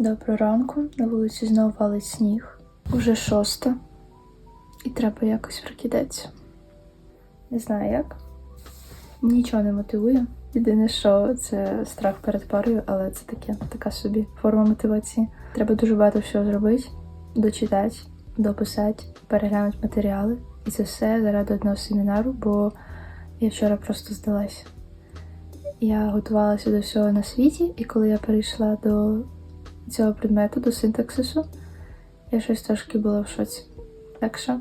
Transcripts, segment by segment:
Доброго ранку. На вулиці знову валить сніг. Уже шоста. І треба якось прокидатися. Не знаю як. Нічого не мотивує. Єдине, що це страх перед парою, але це таке, така собі форма мотивації. Треба дуже багато всього зробити, дочитати, дописати, переглянути матеріали. І це все заради одного семінару, бо я вчора просто здалася. Я готувалася до всього на світі, і коли я перейшла до цього предмету, до синтаксису, я щось трошки була в шоці. Так що,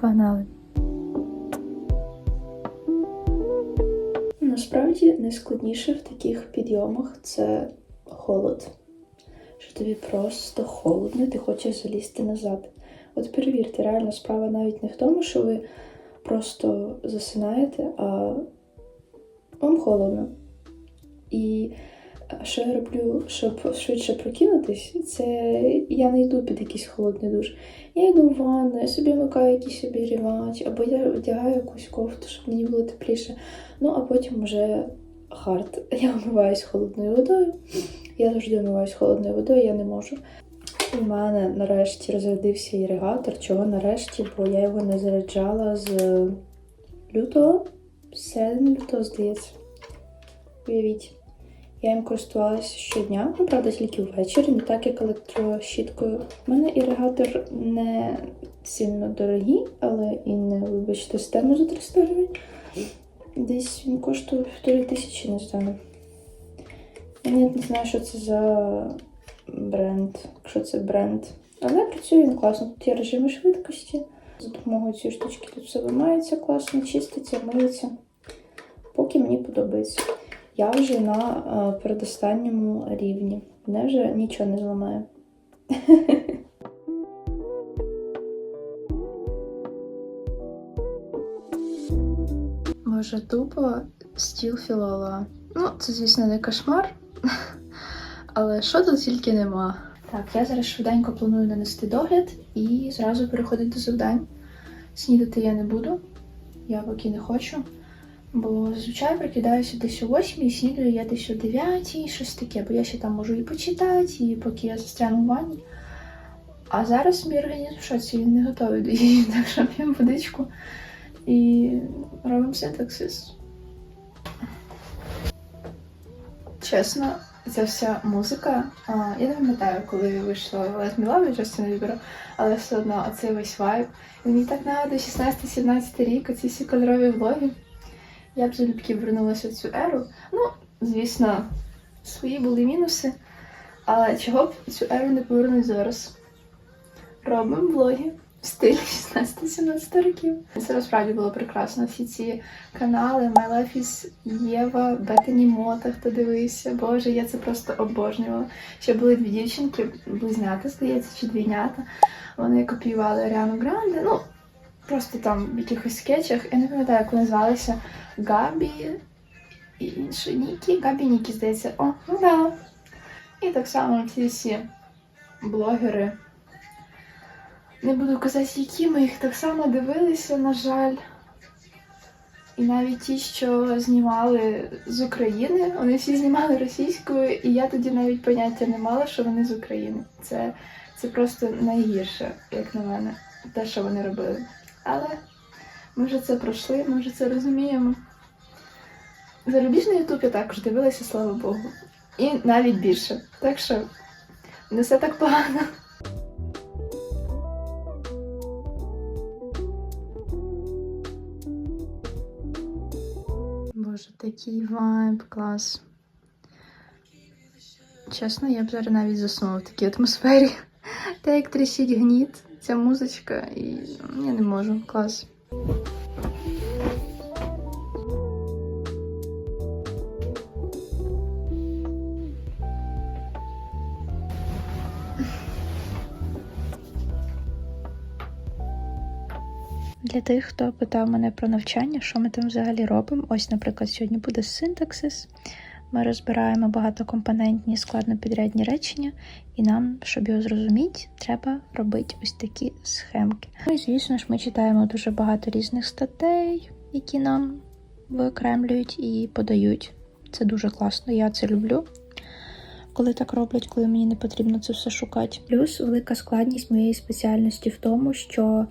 погнали. Насправді найскладніше в таких підйомах це холод. Що тобі просто холодно, ти хочеш залізти назад. От перевірте, реально справа навіть не в тому, що ви просто засинаєте, а вам холодно. Що я роблю, щоб швидше прокинутись, це я не йду під якийсь холодний душ. Я йду в ванну, я собі вмикаю якийсь собі рівач, або я вдягаю якусь кофту, щоб мені було тепліше. Ну, а потім вже хард. Я вмиваюсь холодною водою. Я завжди вмиваюсь холодною водою, я не можу. У мене нарешті розрядився іригатор. Чого нарешті? Бо я його не заряджала з лютого, середини лютого, здається. Уявіть. Я їм користувалася щодня, ну, правда, тільки ввечері, не так як електрощіткою. У мене іригатор не сильно дорогий, але і не, вибачте, систему за 300 гривень. Десь він коштує півтори тисячі, не знаю. Я не знаю, що це за бренд, якщо це бренд. Але працює він класно. Тут є режими швидкості. За допомогою цієї штучки тут все вимається класно, чиститься, миється. Поки мені подобається. Я вже на е, передостанньому рівні. Мене вже нічого не зламає. Може, тупо стіл філолога. Ну, це, звісно, не кошмар. Але що тут тільки нема. Так, я зараз швиденько планую нанести догляд і зразу переходити до завдань. Снідати я не буду, я поки не хочу. Бо зазвичай прикидаюся десь о 8 і снідаю я десь о 9 і щось таке, бо я ще там можу і почитати, і поки я застряну в ванні. А зараз мій організм в шоці, він не готовий до її, так що п'ємо водичку і робимо синтаксис. Чесно, ця вся музика. А, я не пам'ятаю, коли вийшла Let Me Love Джастіна Бібера, але все одно оцей весь вайб. Він мені так нагадує 16-17 рік, оці всі кольорові влоги. Я б залюбки вернулася в цю еру. Ну, звісно, свої були мінуси. Але чого б цю еру не повернути зараз? Робимо влоги в стилі 16-17 років. Це насправді було прекрасно. Всі ці канали My Life is Єва, Бетані Мота, хто дивився. Боже, я це просто обожнювала. Ще були дві дівчинки, близнята, здається, чи двійнята. Вони копіювали Аріану Гранде. Ну, просто там в якихось скетчах. Я не пам'ятаю, як вони звалися. Габі і інші Нікі. Габі Нікі, здається. О, ну да. І так само ці всі блогери. Не буду казати, які ми їх так само дивилися, на жаль. І навіть ті, що знімали з України, вони всі знімали російською, і я тоді навіть поняття не мала, що вони з України. Це, це просто найгірше, як на мене, те, що вони робили. Але ми вже це пройшли, ми вже це розуміємо. Зарубіжний ютуб я також дивилася, слава Богу. І навіть більше. Так що не все так погано. Боже, такий вайб, клас. Чесно, я б зараз навіть заснула в такій атмосфері. Та як тріщить гніт, ця музичка, і я не можу. Клас. Для тих, хто питав мене про навчання, що ми там взагалі робимо. Ось, наприклад, сьогодні буде синтаксис. Ми розбираємо багатокомпонентні складнопідрядні речення, і нам, щоб його зрозуміти, треба робити ось такі схемки. Ну і звісно ж, ми читаємо дуже багато різних статей, які нам виокремлюють і подають. Це дуже класно, я це люблю. коли так роблять, коли мені не потрібно це все шукати. Плюс велика складність моєї спеціальності в тому, що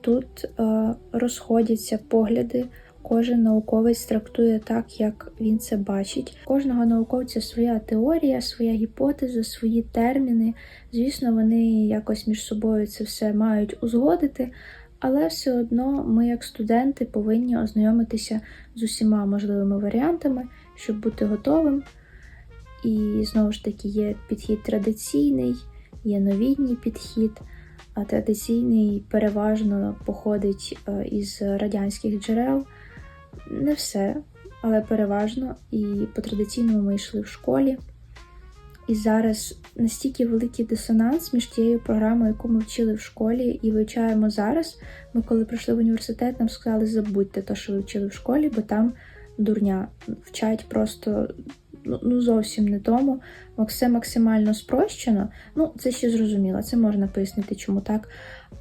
тут е, розходяться погляди. Кожен науковець трактує так, як він це бачить. Кожного науковця своя теорія, своя гіпотеза, свої терміни. Звісно, вони якось між собою це все мають узгодити, але все одно ми, як студенти, повинні ознайомитися з усіма можливими варіантами, щоб бути готовим. І знову ж таки є підхід традиційний, є новітній підхід. А традиційний переважно походить е, із радянських джерел. Не все, але переважно. І по традиційному ми йшли в школі. І зараз настільки великий дисонанс між тією програмою, яку ми вчили в школі, і вивчаємо зараз. Ми, коли прийшли в університет, нам сказали, забудьте те, що ви вчили в школі, бо там дурня вчать просто ну, ну зовсім не тому. Все максимально спрощено. Ну, це ще зрозуміло, це можна пояснити, чому так.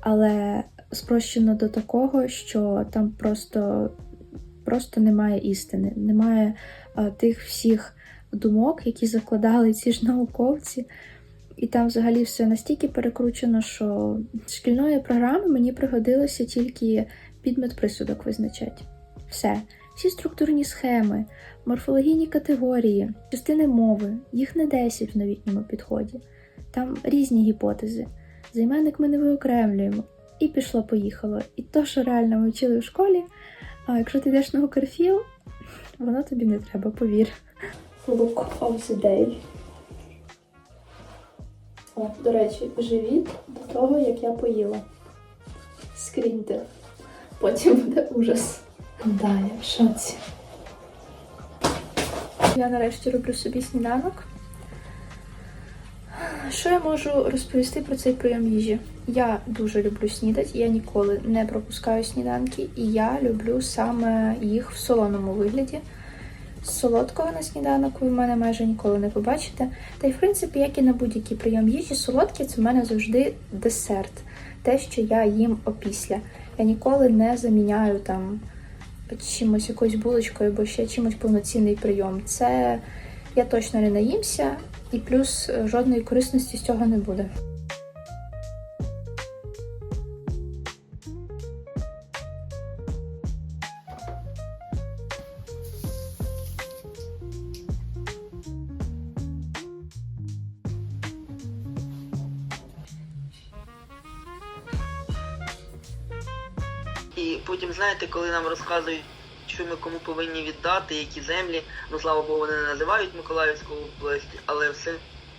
Але спрощено до такого, що там просто, просто немає істини, немає а, тих всіх думок, які закладали ці ж науковці. І там взагалі все настільки перекручено, що шкільної програми мені пригодилося тільки підмет присудок визначати. Все. Всі структурні схеми, морфологійні категорії, частини мови, їх не 10 в новітньому підході. Там різні гіпотези. Займенник ми не виокремлюємо. І пішло-поїхало. І то, що реально ми вчили в школі, а якщо ти йдеш на Укрфіл, воно тобі не треба, повір. Look of the day. О, до речі, живіт до того, як я поїла. Скріньте. Потім буде ужас. Да, я в шоці. Я нарешті роблю собі сніданок. Що я можу розповісти про цей прийом їжі? Я дуже люблю снідати, я ніколи не пропускаю сніданки, і я люблю саме їх в солоному вигляді. Солодкого на сніданок ви в мене майже ніколи не побачите. Та й, в принципі, як і на будь-який прийом їжі, солодке це в мене завжди десерт. Те, що я їм опісля. Я ніколи не заміняю там чимось, якоюсь булочкою або ще чимось повноцінний прийом. Це я точно не наїмся, і плюс жодної корисності з цього не буде. І потім, знаєте, коли нам розказують, що ми кому повинні віддати, які землі, ну слава Богу, вони не називають Миколаївську область, але все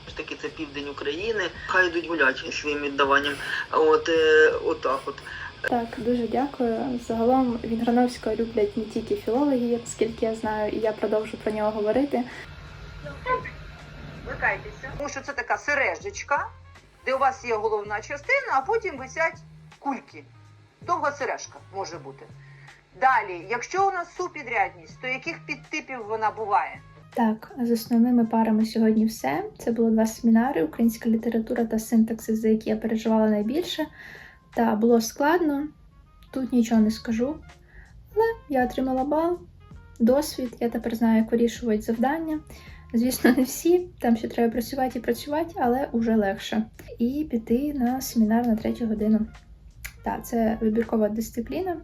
ж таки це південь України. Хай йдуть гулять своїм віддаванням. От е, отак от. Так, дуже дякую. Загалом Вінграновського люблять не тільки філологи, наскільки я знаю, і я продовжу про нього говорити. Вмикайтеся. Тому що це така сережечка, де у вас є головна частина, а потім висять кульки. Довга сережка може бути. Далі, якщо у нас супідрядність, то яких підтипів вона буває? Так, з основними парами сьогодні все. Це було два семінари: українська література та синтаксис, за які я переживала найбільше. Та було складно, тут нічого не скажу. Але я отримала бал, досвід, я тепер знаю, як вирішувати завдання. Звісно, не всі, там ще треба працювати і працювати, але уже легше. І піти на семінар на третю годину. Так, це вибіркова дисципліна,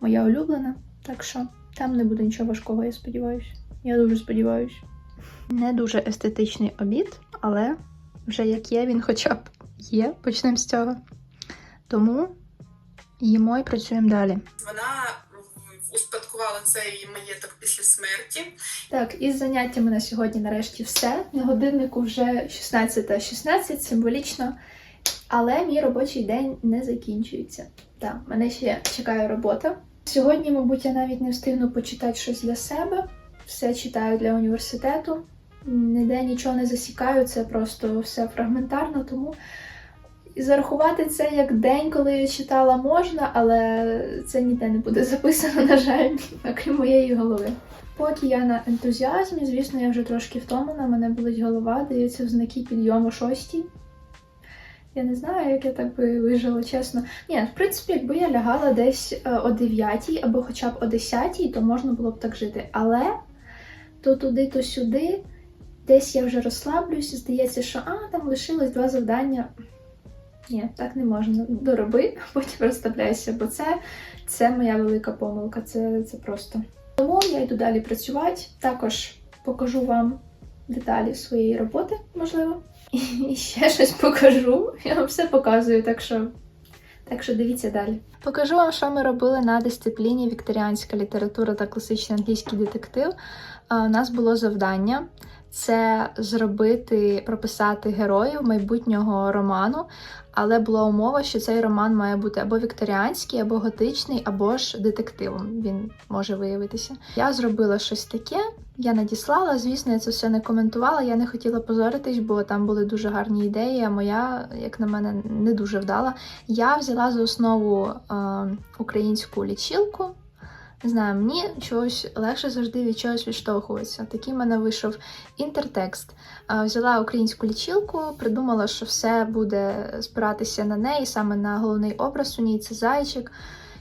моя улюблена, так що там не буде нічого важкого, я сподіваюся. Я дуже сподіваюся. Не дуже естетичний обід, але вже як є, він хоча б є. Почнемо з цього. Тому їмо і працюємо далі. Вона успадкувала цей маєток після смерті. Так, із заняттями на сьогодні нарешті все. На годиннику вже 16.16, 16, символічно. Але мій робочий день не закінчується. Так, мене ще чекає робота. Сьогодні, мабуть, я навіть не встигну почитати щось для себе. Все читаю для університету. Ніде нічого не засікаю, це просто все фрагментарно, тому зарахувати це як день, коли я читала, можна, але це ніде не буде записано, на жаль, окрім моєї голови. Поки я на ентузіазмі, звісно, я вже трошки втомлена, мене болить голова, дається в знаки підйому шостій. Я не знаю, як я так би вижила, чесно. Ні, в принципі, якби я лягала десь е, о 9 або хоча б о 10, то можна було б так жити. Але то туди, то сюди. десь я вже розслаблююся, здається, що а, там лишилось два завдання. Ні, так не можна. Дороби, потім розставляйся, бо це, це моя велика помилка. Це, це просто. Тому я йду далі працювати. Також покажу вам деталі своєї роботи, можливо. І ще щось покажу. Я вам все показую, так що, так що дивіться далі. Покажу вам, що ми робили на дисципліні Вікторіанська література та класичний англійський детектив. У нас було завдання це зробити, прописати героїв майбутнього роману, але була умова, що цей роман має бути або вікторіанський, або готичний, або ж детективом. Він може виявитися. Я зробила щось таке. Я надіслала, звісно, я це все не коментувала. Я не хотіла позоритись, бо там були дуже гарні ідеї. А моя, як на мене, не дуже вдала. Я взяла за основу е, українську лічилку. Не знаю, мені чогось легше завжди від чогось відштовхуватися. Такий в мене вийшов інтертекст. Е, Взяла українську лічилку, придумала, що все буде спиратися на неї, саме на головний образ у ній це зайчик.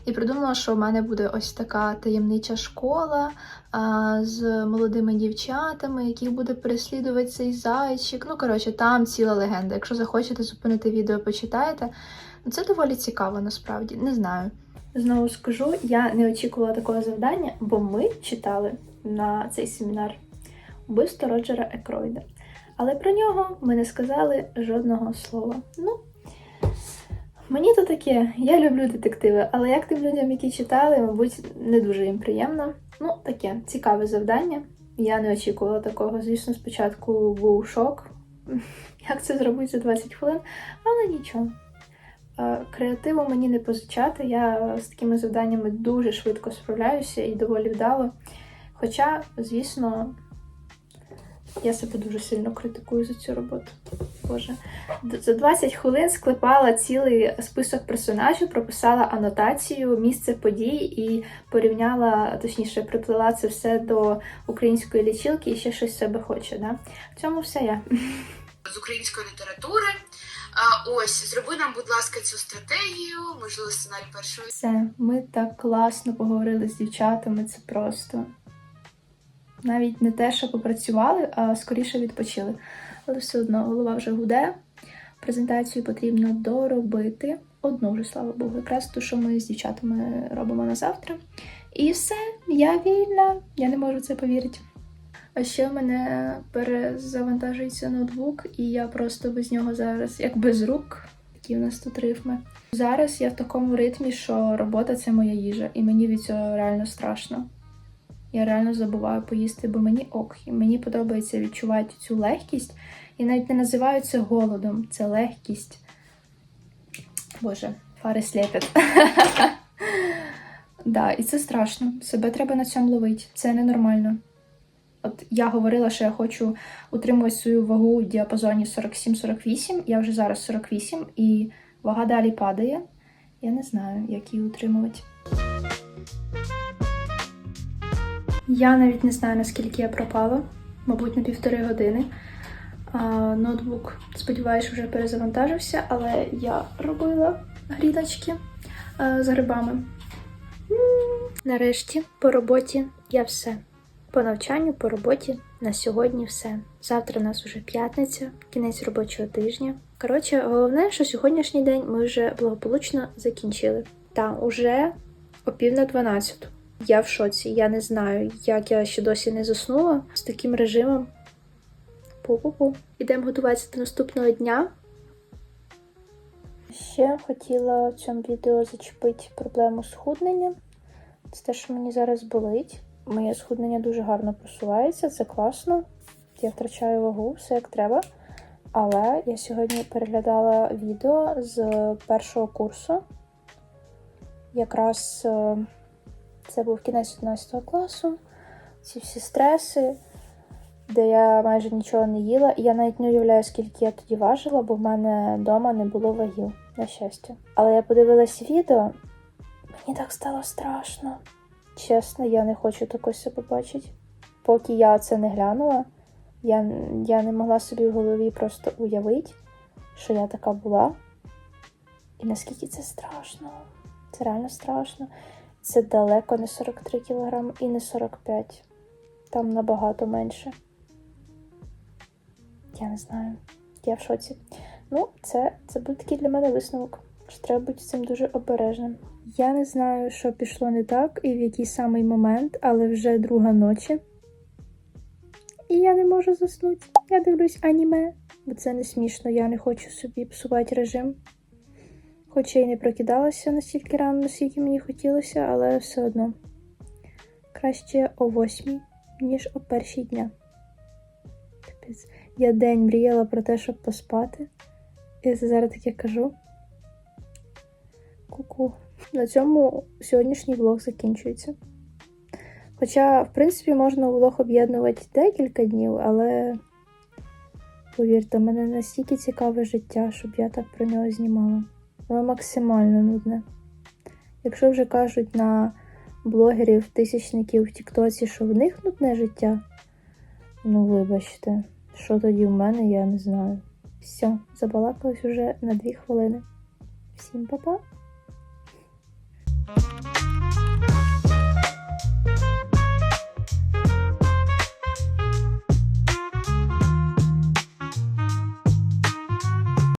І придумала, що в мене буде ось така таємнича школа а, з молодими дівчатами, яких буде переслідувати цей зайчик. Ну, коротше, там ціла легенда. Якщо захочете зупинити відео, почитаєте. Ну, Це доволі цікаво, насправді, не знаю. Знову скажу, я не очікувала такого завдання, бо ми читали на цей семінар убивство Роджера Екройда. Але про нього ми не сказали жодного слова. Ну, мені то таке, я люблю детективи, але як тим людям, які читали, мабуть, не дуже їм приємно. Ну, таке цікаве завдання. Я не очікувала такого. Звісно, спочатку був шок, як це зробити за 20 хвилин, але нічого. Е, Креативу мені не позичати. Я з такими завданнями дуже швидко справляюся і доволі вдало. Хоча, звісно, я себе дуже сильно критикую за цю роботу. Боже. За 20 хвилин склепала цілий список персонажів, прописала анотацію, місце подій і порівняла, точніше, приплела це все до української лічилки і ще щось себе хоче. Да? В цьому все я. з української літератури. А, ось, зроби нам, будь ласка, цю стратегію, можливо, сценарій першого Все, ми так класно поговорили з дівчатами, це просто. Навіть не те, що попрацювали, а скоріше відпочили. Але все одно голова вже гуде. Презентацію потрібно доробити. Одну вже, слава Богу, якраз ту, що ми з дівчатами робимо на завтра. І все, я вільна, я не можу в це повірити. А ще в мене перезавантажується ноутбук, і я просто без нього зараз, як без рук, такі в нас тут рифми. Зараз я в такому ритмі, що робота це моя їжа, і мені від цього реально страшно. Я реально забуваю поїсти, бо мені ок, і мені подобається відчувати цю легкість. І навіть не називаю це голодом, це легкість. Боже, фари сліпять. Да, і це страшно. Себе треба на цьому ловити. Це ненормально. От я говорила, що я хочу утримувати свою вагу в діапазоні 47-48. Я вже зараз 48, і вага далі падає. Я не знаю, як її утримувати. Я навіть не знаю, наскільки я пропала, мабуть, на півтори години. Ноутбук, сподіваюся, вже перезавантажився, але я робила гріночки з грибами. Нарешті по роботі я все. По навчанню, по роботі на сьогодні все. Завтра у нас уже п'ятниця, кінець робочого тижня. Коротше, головне, що сьогоднішній день ми вже благополучно закінчили. Та уже о пів на дванадцяту. Я в шоці. Я не знаю, як я ще досі не заснула з таким режимом. Пу-пу-пу. Ідемо готуватися до наступного дня. Ще хотіла в цьому відео зачепити проблему схуднення. Це те, що мені зараз болить. Моє схуднення дуже гарно просувається, це класно. Я втрачаю вагу, все як треба. Але я сьогодні переглядала відео з першого курсу. Якраз е, це був кінець 11 класу. Ці всі стреси, де я майже нічого не їла. І я навіть не уявляю, скільки я тоді важила, бо в мене вдома не було вагів, на щастя. Але я подивилася відео, мені так стало страшно. Чесно, я не хочу такого себе побачити. Поки я це не глянула, я, я не могла собі в голові просто уявити, що я така була. І наскільки це страшно. Це реально страшно. Це далеко не 43 кг і не 45. Там набагато менше. Я не знаю. Я в шоці. Ну, це, це був такий для мене висновок. що Треба бути цим дуже обережним. Я не знаю, що пішло не так і в який самий момент, але вже друга ночі. І я не можу заснути. Я дивлюсь аніме, бо це не смішно, я не хочу собі псувати режим. Хоч я й не прокидалася настільки рано, наскільки мені хотілося, але все одно. Краще о восьмій, ніж о першій дня. Я день мріяла про те, щоб поспати. І це зараз таке кажу. Ку-ку. На цьому сьогоднішній влог закінчується. Хоча, в принципі, можна влог об'єднувати декілька днів, але повірте, мене настільки цікаве життя, щоб я так про нього знімала воно максимально нудне. Якщо вже кажуть на блогерів, тисячників в Тіктоці, що в них нудне життя, ну вибачте, що тоді в мене, я не знаю. Все, забалакалась уже на 2 хвилини. Всім па-па!